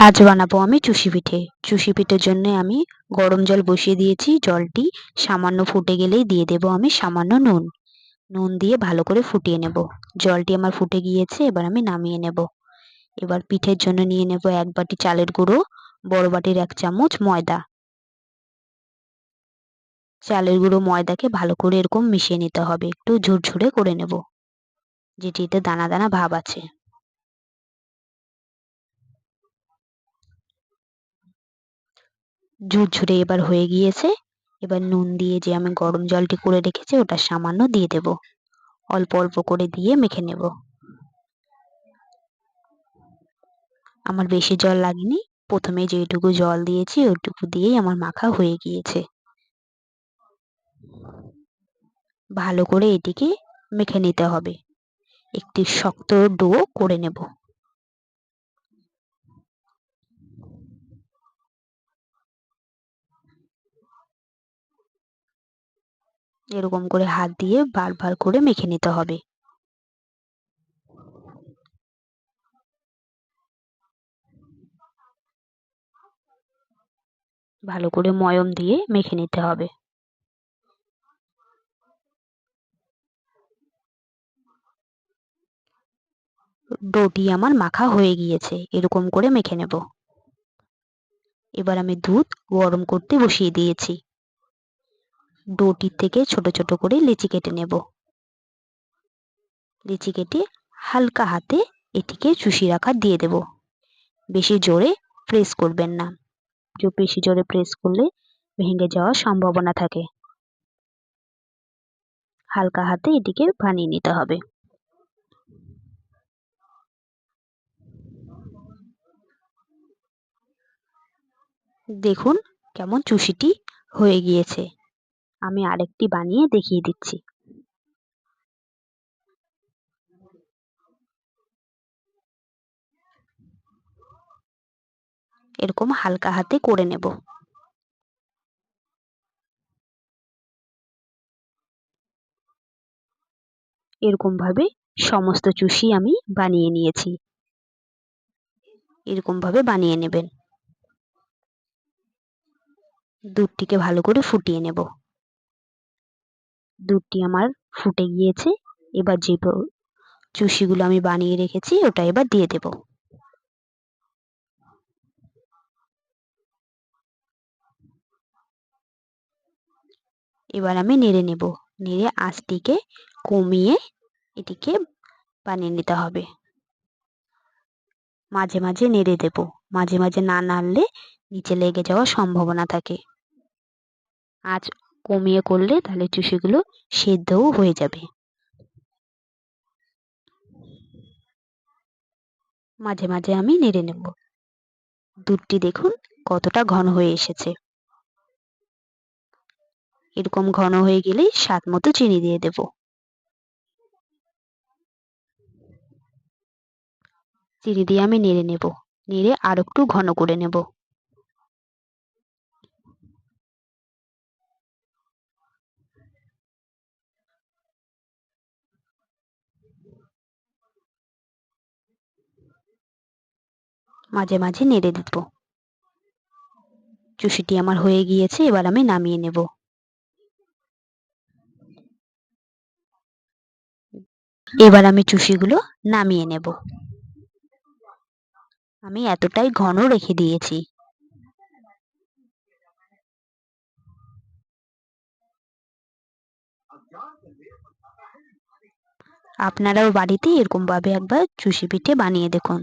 আজ বানাবো আমি চুষি পিঠে। চুষি পিঠের জন্য আমি গরম জল বসিয়ে দিয়েছি, জলটি সামান্য ফুটে গেলেই দিয়ে দেবো আমি সামান্য নুন। নুন দিয়ে ভালো করে ফুটিয়ে নেব। জলটি আমার ফুটে গিয়েছে, এবার আমি নামিয়ে নেব। এবার পিঠের জন্য নিয়ে নেব এক বাটি চালের গুঁড়ো, বড় বাটির এক চামচ ময়দা। চালের গুঁড়ো, ময়দাকে ভালো করে এরকম মিশিয়ে নিতে হবে। একটু ঝুরঝুরে করে নেব। যেটিতে দানা দানা ভাব আছে। ঝুরঝুরে এবার হয়ে গিয়েছে। এবার নুন দিয়ে যে আমি গরম জলটি করে রেখেছি, ওটা সামান্য দিয়ে দেব। অল্প অল্প করে দিয়ে মেখে নেব। আমার বেশি জল লাগেনি। প্রথমে যেটুকু জল দিয়েছি ওইটুকু দিয়েই আমার মাখা হয়ে গিয়েছে। ভালো করে এটিকে মেখে নিতে হবে। একটি শক্ত ডো করে নেব। এরকম করে হাত দিয়ে বারবার করে মেখে নিতে হবে। ভালো করে ময়ম দিয়ে মেখে নিতে হবে। ডোটি আমার মাখা হয়ে গিয়েছে, এরকম করে মেখে নেব। এবার আমি দুধ গরম করতে বসিয়ে দিয়েছি। ডোটির থেকে ছোট ছোট করে লিচি কেটে নেব। লিচি কেটে হালকা হাতে এটিকে চুষির আকার দিয়ে দেব। বেশি জোরে প্রেস করবেন না। বেশি জোরে প্রেস করলে ভেঙে যাওয়ার সম্ভাবনা থাকে। হালকা হাতে এটিকে বানিয়ে নিতে হবে। দেখুন কেমন চুষিটি হয়ে গিয়েছে। আমি আরেকটি বানিয়ে দেখিয়ে দিচ্ছি। এরকম হালকা হাতে করে নেব। এরকম ভাবে সমস্ত চুষি আমি বানিয়ে নিয়েছি। এরকম ভাবে বানিয়ে নেবেন। দুধটিকে ভালো করে ফুটিয়ে নেব। দুধটি আমার ফুটে গিয়েছে। এবার যে চুষিগুলো আমি বানিয়ে রেখেছি, ওটা এবার দিয়ে দেব। এবার আমি নেড়ে নেব। নেড়ে আঁচটিকে কমিয়ে এটিকে বানিয়ে নিতে হবে। মাঝে মাঝে নেড়ে দেব। মাঝে মাঝে না নাড়লে নিচে লেগে যাওয়ার সম্ভাবনা থাকে। আঁচ কমিয়ে করলে তাহলে চুষিগুলো সেদ্ধও হয়ে যাবে। মাঝে মাঝে আমি নেড়ে নেব। দুধটি দেখুন কতটা ঘন হয়ে এসেছে। এরকম ঘন হয়ে গেলেই স্বাদ মতো চিনি দিয়ে দেব। চিনি দিয়ে আমি নেড়ে নেব। নেড়ে আর একটু ঘন করে নেব। মাঝে মাঝে নেড়ে দেব। চুষিটি আমার হয়ে গিয়েছে, এবার আমি নামিয়ে নেব। এবার আমি চুষিগুলো নামিয়ে নেব। আমি এতটাই ঘন রেখে দিয়েছি। আপনারাও বাড়িতে এরকমভাবে একবার চুষি পিঠে বানিয়ে দেখুন।